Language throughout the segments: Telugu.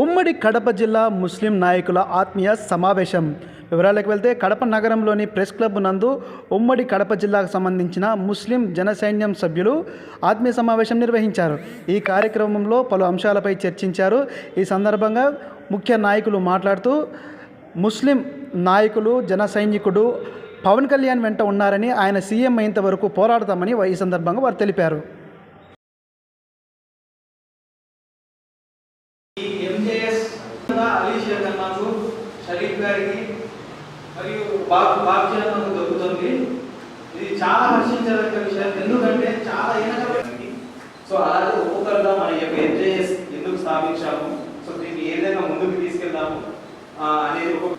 ఉమ్మడి కడప జిల్లా ముస్లిం నాయకుల ఆత్మీయ సమావేశం. వివరాలకు వెళ్తే కడప నగరంలోని ప్రెస్ క్లబ్ నందు ఉమ్మడి కడప జిల్లాకు సంబంధించిన ముస్లిం జనసైన్యం సభ్యులు ఆత్మీయ సమావేశం నిర్వహించారు. ఈ కార్యక్రమంలో పలు అంశాలపై చర్చించారు. ఈ సందర్భంగా ముఖ్య నాయకులు మాట్లాడుతూ ముస్లిం నాయకులు జన సైనికుడు పవన్ కళ్యాణ్ వెంట ఉన్నారని ఆయన సీఎం అయ్యేంత వరకు పోరాడతామని ఈ సందర్భంగా వారు తెలిపారు ఈ ఎంజేఎస్ అన్నకు షరీఫ్ గారికి మరియు బాబు అన్నకు దొరుకుతుంది. ఇది చాలా హర్షించదగ్గ విషయం. ఎందుకంటే చాలా ఏనకబడింది సో అలాగే ఒక్కొక్కరుగా మన యొక్క ఎంజేఎస్ ఎందుకు స్థాపించాము? సో దీన్ని ఏ విధంగా ముందుకు తీసుకెళ్దాము ఆ, అనేది ఒక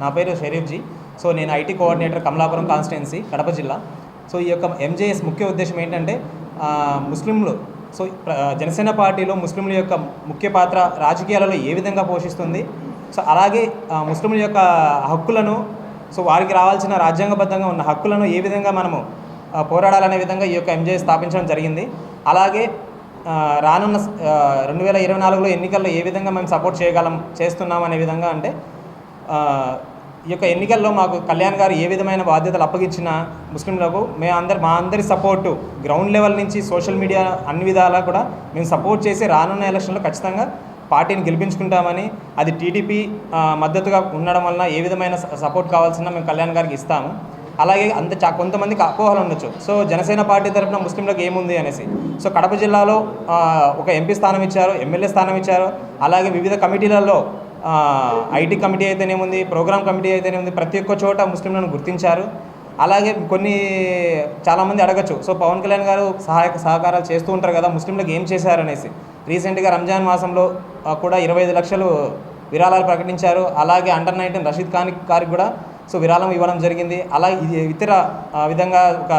నా పేరు షరీఫ్జీ సో నేను IT coordinator Kamalapuram constituency Kadapa జిల్లా. సో ఈ యొక్క ఎంజేఎస్ ముఖ్య ఉద్దేశం ఏంటంటే ముస్లింలు సో జనసేన పార్టీలో ముస్లింల యొక్క ముఖ్య పాత్ర రాజకీయాలలో ఏ విధంగా పోషిస్తుంది? సో అలాగే ముస్లింల యొక్క హక్కులను సో వారికి రావాల్సిన రాజ్యాంగబద్ధంగా ఉన్న హక్కులను ఏ విధంగా మనము పోరాడాలనే విధంగా ఈ యొక్క ఎంజేఎస్ స్థాపించడం జరిగింది. అలాగే రానున్న రెండు వేల ఇరవై నాలుగులో ఎన్నికల్లో ఏ విధంగా మేము సపోర్ట్ చేయగలం చేస్తున్నాం అనే విధంగా అంటే ఈ యొక్క ఎన్నికల్లో మాకు కళ్యాణ్ గారు ఏ విధమైన బాధ్యతలు అప్పగించిన ముస్లింలకు మేము అందరు మా అందరి సపోర్టు గ్రౌండ్ లెవెల్ నుంచి సోషల్ మీడియా అన్ని విధాలా కూడా మేము సపోర్ట్ చేసి రానున్న ఎలక్షన్లో ఖచ్చితంగా పార్టీని గెలిపించుకుంటామని అది టీడీపీ మద్దతుగా ఉండడం వలన ఏ విధమైన సపోర్ట్ కావాల్సిన మేము కళ్యాణ్ గారికి ఇస్తాము. అలాగే అంత చా కొంతమందికి అపోహలు ఉండొచ్చు. సో జనసేన పార్టీ తరఫున ముస్లింలకు ఏముంది అనేసి. సో కడప జిల్లాలో ఒక ఎంపీ స్థానం ఇచ్చారు ఎమ్మెల్యే స్థానం ఇచ్చారు. అలాగే వివిధ కమిటీలలో ఐటీ కమిటీ అయితేనేముంది ప్రోగ్రామ్ కమిటీ అయితేనేముంది ప్రతి ఒక్క చోట ముస్లింలను గుర్తించారు. అలాగే కొన్ని చాలామంది అడగచ్చు. సో పవన్ కళ్యాణ్ గారు సహాయక సహకారాలు చేస్తూ ఉంటారు కదా ముస్లింలకు ఏం చేశారు అనేసి రీసెంట్గా రంజాన్ మాసంలో కూడా ఇరవై ఐదు లక్షలు విరాళాలు ప్రకటించారు. అలాగే అండర్ నైన్టీన్ రషీద్ ఖాన్ గారికి కూడా సో విరాళం ఇవ్వడం జరిగింది. అలాగే ఇతర విధంగా ఒక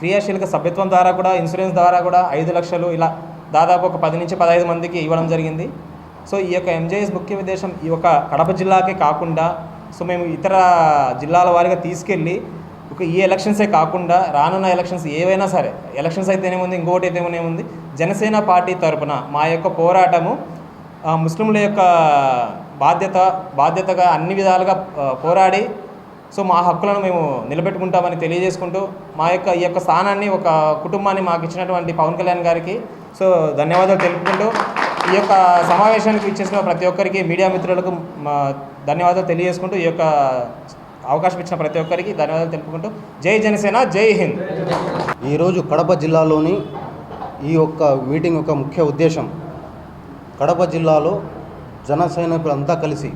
క్రియాశీలక సభ్యత్వం ద్వారా కూడా ఇన్సూరెన్స్ ద్వారా కూడా ఐదు లక్షలు ఇలా దాదాపు ఒక పది నుంచి పదహైదు మందికి ఇవ్వడం జరిగింది. సో ఈ యొక్క ఎంజేఎస్ ముఖ్య ఉద్దేశం ఈ యొక్క కడప జిల్లాకే కాకుండా సో మేము ఇతర జిల్లాల వారిగా తీసుకెళ్ళి ఒక ఈ ఎలక్షన్సే కాకుండా రానున్న ఎలక్షన్స్ ఏవైనా సరే ఎలక్షన్స్ అయితేనేముంది ఇంకోటి అయితేనేముంది జనసేన పార్టీ తరపున మా యొక్క పోరాటము ముస్లింల యొక్క బాధ్యత బాధ్యతగా అన్ని విధాలుగా పోరాడి సో మా హక్కులను మేము నిలబెట్టుకుంటామని తెలియజేసుకుంటూ మా యొక్క ఈ యొక్క స్థానాన్ని ఒక కుటుంబాన్ని మాకు ఇచ్చినటువంటి పవన్ కళ్యాణ్ గారికి సో ధన్యవాదాలు తెలుపుకుంటూ ఈ యొక్క సమావేశానికి ఇచ్చేసిన ప్రతి ఒక్కరికి మీడియా మిత్రులకు ధన్యవాదాలు తెలియజేసుకుంటూ ఈ యొక్క అవకాశం ఇచ్చిన ప్రతి ఒక్కరికి ధన్యవాదాలు తెలుపుకుంటూ జై జనసేన జై హింద్. ఈరోజు కడప జిల్లాలోని ఈ యొక్క మీటింగ్ యొక్క ముఖ్య ఉద్దేశం కడప జిల్లాలో జన సైనికులంతా కలిసి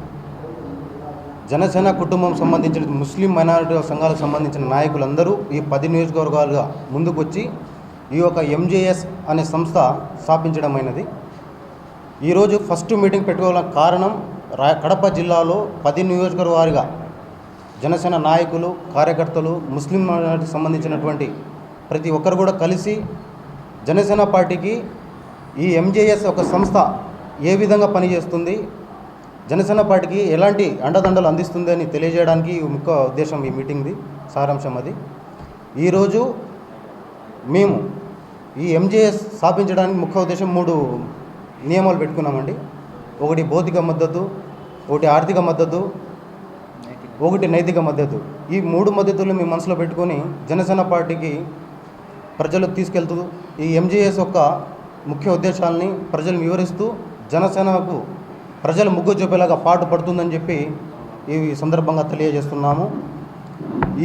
జనసేన కుటుంబం సంబంధించిన ముస్లిం మైనారిటీ సంఘాలకు సంబంధించిన నాయకులందరూ ఈ పది నియోజకవర్గాలుగా ముందుకొచ్చి ఈ యొక్క ఎంజేఎస్ అనే సంస్థ స్థాపించడమైనది. ఈరోజు ఫస్ట్ మీటింగ్ పెట్టుకోవాలని కారణం రా కడప జిల్లాలో పది నియోజకర్వారిగా జనసేన నాయకులు కార్యకర్తలు ముస్లిం సంబంధించినటువంటి ప్రతి ఒక్కరు కూడా కలిసి జనసేన పార్టీకి ఈ ఎంజేఎస్ ఒక సంస్థ ఏ విధంగా పనిచేస్తుంది జనసేన పార్టీకి ఎలాంటి అండదండలు అందిస్తుంది అని తెలియజేయడానికి ఈ ముఖ్య ఉద్దేశం ఈ మీటింగ్ది సారాంశం అది. ఈరోజు మేము ఈ ఎంజేఎస్ స్థాపించడానికి ముఖ్య ఉద్దేశం మూడు నియమాలు పెట్టుకున్నామండి. ఒకటి భౌతిక మద్దతు ఒకటి ఆర్థిక మద్దతు ఒకటి నైతిక మద్దతు. ఈ మూడు మద్దతులు మీ మనసులో పెట్టుకొని జనసేన పార్టీకి ప్రజలు తీసుకెళ్తూ ఈ ఎంజేఎస్ యొక్క ముఖ్య ఉద్దేశాలని ప్రజలు వివరిస్తూ జనసేనకు ప్రజలు ముగ్గు చూపేలాగా పాటు పడుతుందని చెప్పి ఈ సందర్భంగా తెలియజేస్తున్నాము.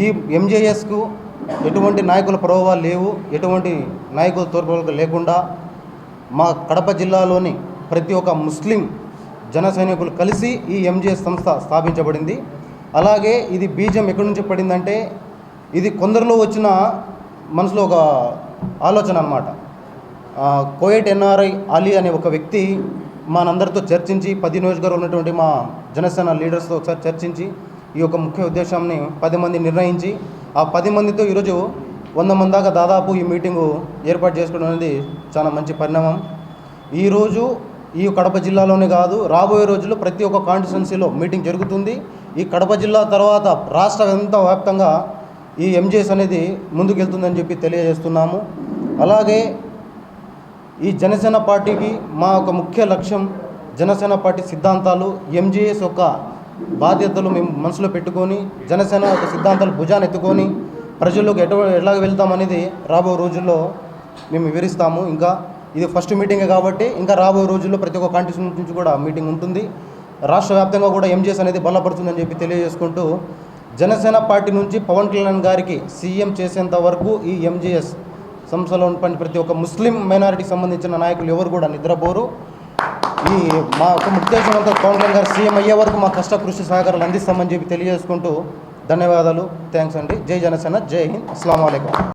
ఈ ఎంజేఎస్కు ఎటువంటి నాయకుల ప్రభావాలు లేవు ఎటువంటి నాయకుల తోడ్పాటు లేకుండా మా కడప జిల్లాలోని ప్రతి ఒక్క ముస్లిం జన సైనికులు కలిసి ఈ ఎంజే సంస్థ స్థాపించబడింది. అలాగే ఇది బీజం ఎక్కడి నుంచి పడిందంటే ఇది కొందరిలో వచ్చిన మనసులో ఒక ఆలోచన అనమాట కోయట్ ఎన్ఆర్ఐ అలీ అనే ఒక వ్యక్తి మనందరితో చర్చించి పది నియోజకవర్గంలో ఉన్నటువంటి మా జనసేన లీడర్స్తో ఒకసారి చర్చించి ఈ యొక్క ముఖ్య ఉద్దేశాన్ని పది మంది నిర్ణయించి ఆ పది మందితో ఈరోజు వంద మంది దాకా దాదాపు ఈ మీటింగు ఏర్పాటు చేసుకోవడం అనేది చాలా మంచి పరిణామం. ఈరోజు ఈ కడప జిల్లాలోనే కాదు రాబోయే రోజుల్లో ప్రతి ఒక్క కాన్స్టిట్యున్సీలో మీటింగ్ జరుగుతుంది. ఈ కడప జిల్లా తర్వాత రాష్ట్ర వ్యాప్తంగా ఈ ఎంజేఎస్ అనేది ముందుకెళ్తుందని చెప్పి తెలియజేస్తున్నాము. అలాగే ఈ జనసేన పార్టీకి మా ఒక ముఖ్య లక్ష్యం జనసేన పార్టీ సిద్ధాంతాలు ఎంజేఎస్ యొక్క బాధ్యతలు మేము మనసులో పెట్టుకొని జనసేన యొక్క సిద్ధాంతాలు భుజాన్ని ఎత్తుకొని ప్రజల్లోకి ఎటు ఎలాగ వెళ్తామనేది రాబో రోజుల్లో మేము వివరిస్తాము. ఇంకా ఇది ఫస్ట్ మీటింగే కాబట్టి ఇంకా రాబోయే రోజుల్లో ప్రతి ఒక్క కంట్రీస్ నుంచి కూడా మీటింగ్ ఉంటుంది. రాష్ట్ర వ్యాప్తంగా కూడా ఎంజేఎస్ అనేది బలపడుతుందని చెప్పి తెలియజేసుకుంటూ జనసేన పార్టీ నుంచి పవన్ కళ్యాణ్ గారికి సీఎం చేసేంత వరకు ఈ ఎంజేఎస్ సంస్థలో ఉన్నటువంటి ప్రతి ఒక్క ముస్లిం మైనారిటీకి సంబంధించిన నాయకులు ఎవరు కూడా నిద్రపోరు. ఈ మా ఒక ఉద్దేశం పవన్ కళ్యాణ్ గారు సీఎం అయ్యే వరకు మా కష్ట కృషి సహకారాలు అందిస్తామని చెప్పి తెలియజేసుకుంటూ ధన్యవాదాలు. థ్యాంక్స్ అండి. జై జనసేన. జై హింద్. అస్సలం అయికం